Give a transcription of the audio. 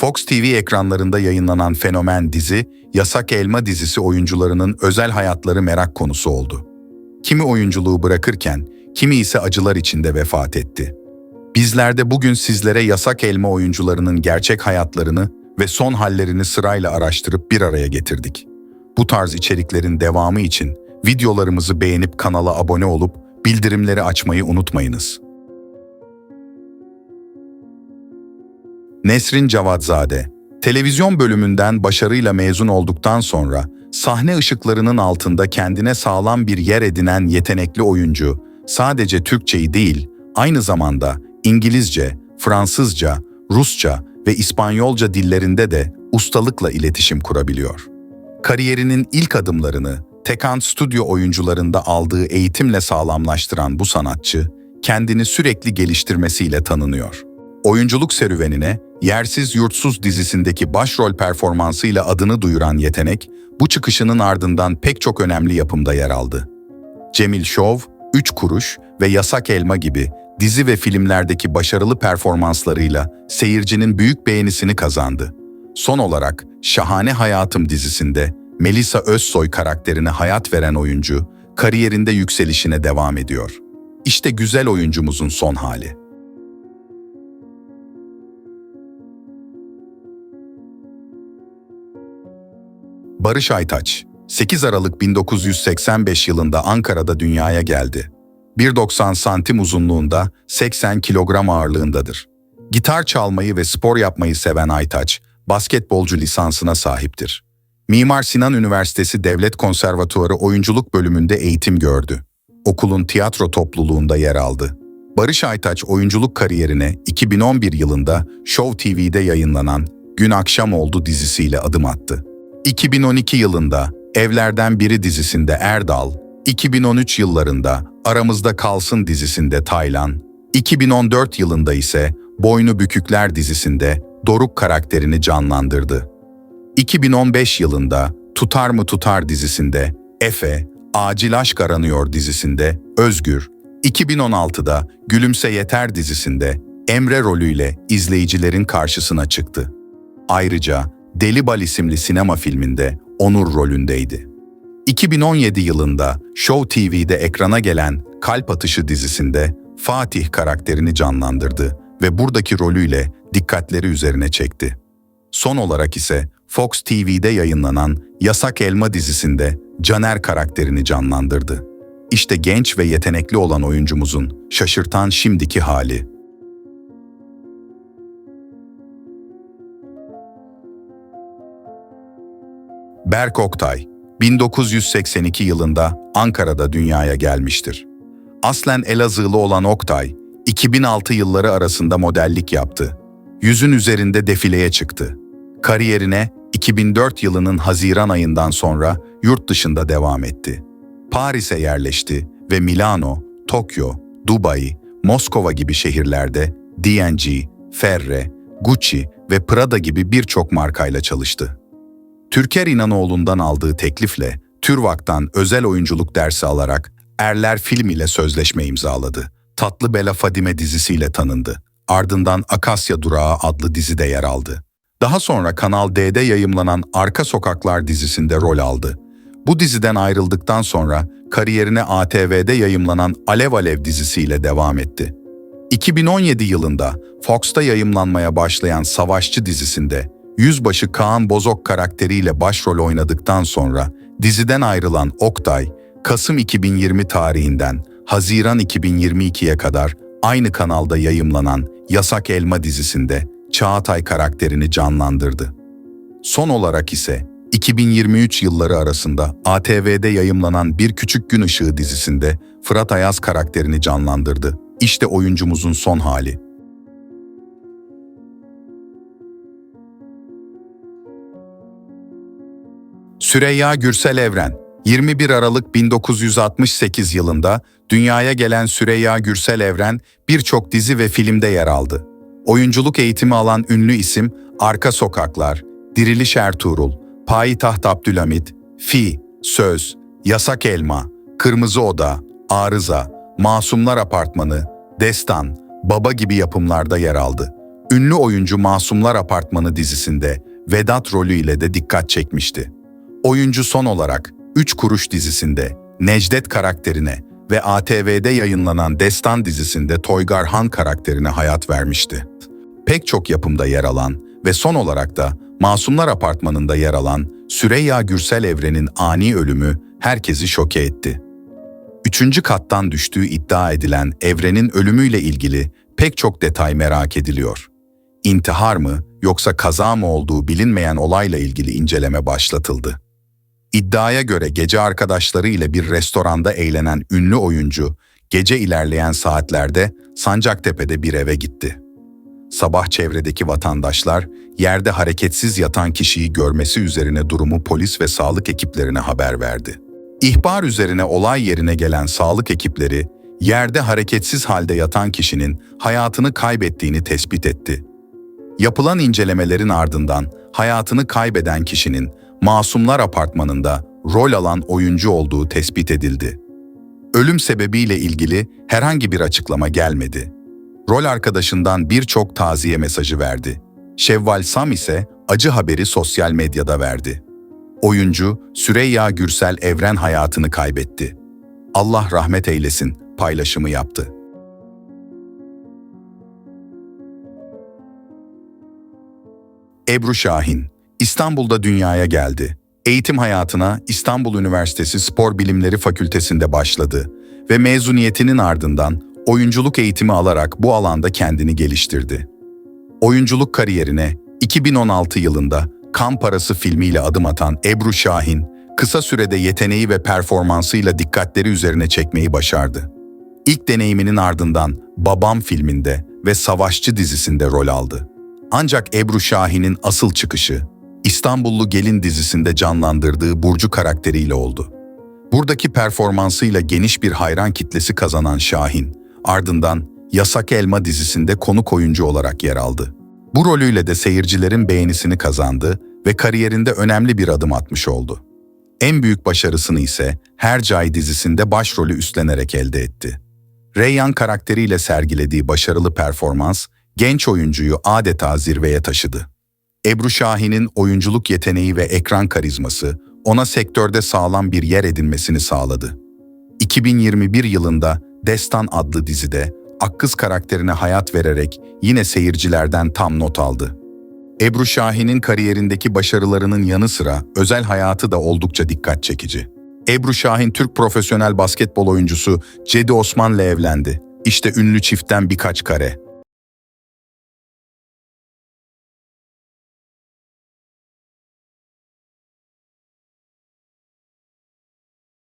Fox TV ekranlarında yayınlanan fenomen dizi, Yasak Elma dizisi oyuncularının özel hayatları merak konusu oldu. Kimi oyunculuğu bırakırken, kimi ise acılar içinde vefat etti. Bizler de bugün sizlere Yasak Elma oyuncularının gerçek hayatlarını ve son hallerini sırayla araştırıp bir araya getirdik. Bu tarz içeriklerin devamı için videolarımızı beğenip kanala abone olup bildirimleri açmayı unutmayınız. Nesrin Cavatzade, televizyon bölümünden başarıyla mezun olduktan sonra sahne ışıklarının altında kendine sağlam bir yer edinen yetenekli oyuncu, sadece Türkçeyi değil, aynı zamanda İngilizce, Fransızca, Rusça ve İspanyolca dillerinde de ustalıkla iletişim kurabiliyor. Kariyerinin ilk adımlarını Tekan Stüdyo oyuncularında aldığı eğitimle sağlamlaştıran bu sanatçı, kendini sürekli geliştirmesiyle tanınıyor. Oyunculuk serüvenine Yersiz Yurtsuz dizisindeki başrol performansıyla adını duyuran yetenek, bu çıkışının ardından pek çok önemli yapımda yer aldı. Cemil Şov, Üç Kuruş ve Yasak Elma gibi dizi ve filmlerdeki başarılı performanslarıyla seyircinin büyük beğenisini kazandı. Son olarak Şahane Hayatım dizisinde Melisa Özsoy karakterine hayat veren oyuncu, kariyerinde yükselişine devam ediyor. İşte güzel oyuncumuzun son hali. Barış Aytaç, 8 Aralık 1985 yılında Ankara'da dünyaya geldi. 1.90 santim uzunluğunda, 80 kilogram ağırlığındadır. Gitar çalmayı ve spor yapmayı seven Aytaç, basketbolcu lisansına sahiptir. Mimar Sinan Üniversitesi Devlet Konservatuarı Oyunculuk bölümünde eğitim gördü. Okulun tiyatro topluluğunda yer aldı. Barış Aytaç oyunculuk kariyerine 2011 yılında Show TV'de yayınlanan Gün Akşam Oldu dizisiyle adım attı. 2012 yılında Evlerden Biri dizisinde Erdal, 2013 yıllarında Aramızda Kalsın dizisinde Taylan, 2014 yılında ise Boynu Bükükler dizisinde Doruk karakterini canlandırdı. 2015 yılında Tutar mı Tutar dizisinde Efe, Acil Aşk Aranıyor dizisinde Özgür, 2016'da Gülümse Yeter dizisinde Emre rolüyle izleyicilerin karşısına çıktı. Ayrıca Deli Bal isimli sinema filminde Onur rolündeydi. 2017 yılında Show TV'de ekrana gelen Kalp Atışı dizisinde Fatih karakterini canlandırdı ve buradaki rolüyle dikkatleri üzerine çekti. Son olarak ise Fox TV'de yayınlanan Yasak Elma dizisinde Caner karakterini canlandırdı. İşte genç ve yetenekli olan oyuncumuzun şaşırtan şimdiki hali. Berk Oktay, 1982 yılında Ankara'da dünyaya gelmiştir. Aslen Elazığlı olan Oktay, 2006 yılları arasında modellik yaptı. Yüzün üzerinde defileye çıktı. Kariyerine 2004 yılının Haziran ayından sonra yurt dışında devam etti. Paris'e yerleşti ve Milano, Tokyo, Dubai, Moskova gibi şehirlerde D&G, Ferre, Gucci ve Prada gibi birçok markayla çalıştı. Türker İnanoğlu'ndan aldığı teklifle TÜRVAK'tan özel oyunculuk dersi alarak Erler Film ile sözleşme imzaladı. Tatlı Bela Fadime dizisiyle tanındı. Ardından Akasya Durağı adlı dizide yer aldı. Daha sonra Kanal D'de yayımlanan Arka Sokaklar dizisinde rol aldı. Bu diziden ayrıldıktan sonra kariyerine ATV'de yayımlanan Alev Alev dizisiyle devam etti. 2017 yılında Fox'ta yayımlanmaya başlayan Savaşçı dizisinde Yüzbaşı Kaan Bozok karakteriyle başrol oynadıktan sonra diziden ayrılan Oktay, Kasım 2020 tarihinden Haziran 2022'ye kadar aynı kanalda yayımlanan Yasak Elma dizisinde Çağatay karakterini canlandırdı. Son olarak ise 2023 yılları arasında ATV'de yayımlanan Bir Küçük Gün Işığı dizisinde Fırat Ayaz karakterini canlandırdı. İşte oyuncumuzun son hali. Süreyya Gürsel Evren 21 Aralık 1968 yılında dünyaya gelen Süreyya Gürsel Evren birçok dizi ve filmde yer aldı. Oyunculuk eğitimi alan ünlü isim Arka Sokaklar, Diriliş Ertuğrul, Payitaht Abdülhamit, Fi, Söz, Yasak Elma, Kırmızı Oda, Arıza, Masumlar Apartmanı, Destan, Baba gibi yapımlarda yer aldı. Ünlü oyuncu Masumlar Apartmanı dizisinde Vedat rolüyle de dikkat çekmişti. Oyuncu son olarak Üç Kuruş dizisinde Necdet karakterine ve ATV'de yayınlanan Destan dizisinde Toygar Han karakterine hayat vermişti. Pek çok yapımda yer alan ve son olarak da Masumlar Apartmanı'nda yer alan Süreyya Gürsel Evren'in ani ölümü herkesi şoke etti. Üçüncü kattan düştüğü iddia edilen Evren'in ölümüyle ilgili pek çok detay merak ediliyor. İntihar mı yoksa kaza mı olduğu bilinmeyen olayla ilgili inceleme başlatıldı. İddiaya göre gece arkadaşları ile bir restoranda eğlenen ünlü oyuncu, gece ilerleyen saatlerde Sancaktepe'de bir eve gitti. Sabah çevredeki vatandaşlar yerde hareketsiz yatan kişiyi görmesi üzerine durumu polis ve sağlık ekiplerine haber verdi. İhbar üzerine olay yerine gelen sağlık ekipleri yerde hareketsiz halde yatan kişinin hayatını kaybettiğini tespit etti. Yapılan incelemelerin ardından hayatını kaybeden kişinin Masumlar Apartmanı'nda rol alan oyuncu olduğu tespit edildi. Ölüm sebebiyle ilgili herhangi bir açıklama gelmedi. Rol arkadaşından birçok taziye mesajı verdi. Şevval Sam ise acı haberi sosyal medyada verdi. Oyuncu Süreyya Gürsel Evren hayatını kaybetti. Allah rahmet eylesin paylaşımı yaptı. Ebru Şahin, İstanbul'da dünyaya geldi. Eğitim hayatına İstanbul Üniversitesi Spor Bilimleri Fakültesinde başladı ve mezuniyetinin ardından oyunculuk eğitimi alarak bu alanda kendini geliştirdi. Oyunculuk kariyerine 2016 yılında Kan Parası filmiyle adım atan Ebru Şahin, kısa sürede yeteneği ve performansıyla dikkatleri üzerine çekmeyi başardı. İlk deneyiminin ardından Babam filminde ve Savaşçı dizisinde rol aldı. Ancak Ebru Şahin'in asıl çıkışı, İstanbullu Gelin dizisinde canlandırdığı Burcu karakteriyle oldu. Buradaki performansıyla geniş bir hayran kitlesi kazanan Şahin, ardından Yasak Elma dizisinde konuk oyuncu olarak yer aldı. Bu rolüyle de seyircilerin beğenisini kazandı ve kariyerinde önemli bir adım atmış oldu. En büyük başarısını ise Hercai dizisinde başrolü üstlenerek elde etti. Reyyan karakteriyle sergilediği başarılı performans, genç oyuncuyu adeta zirveye taşıdı. Ebru Şahin'in oyunculuk yeteneği ve ekran karizması ona sektörde sağlam bir yer edinmesini sağladı. 2021 yılında Destan adlı dizide Akkız karakterine hayat vererek yine seyircilerden tam not aldı. Ebru Şahin'in kariyerindeki başarılarının yanı sıra özel hayatı da oldukça dikkat çekici. Ebru Şahin Türk profesyonel basketbol oyuncusu Cedi Osman'la evlendi. İşte ünlü çiftten birkaç kare.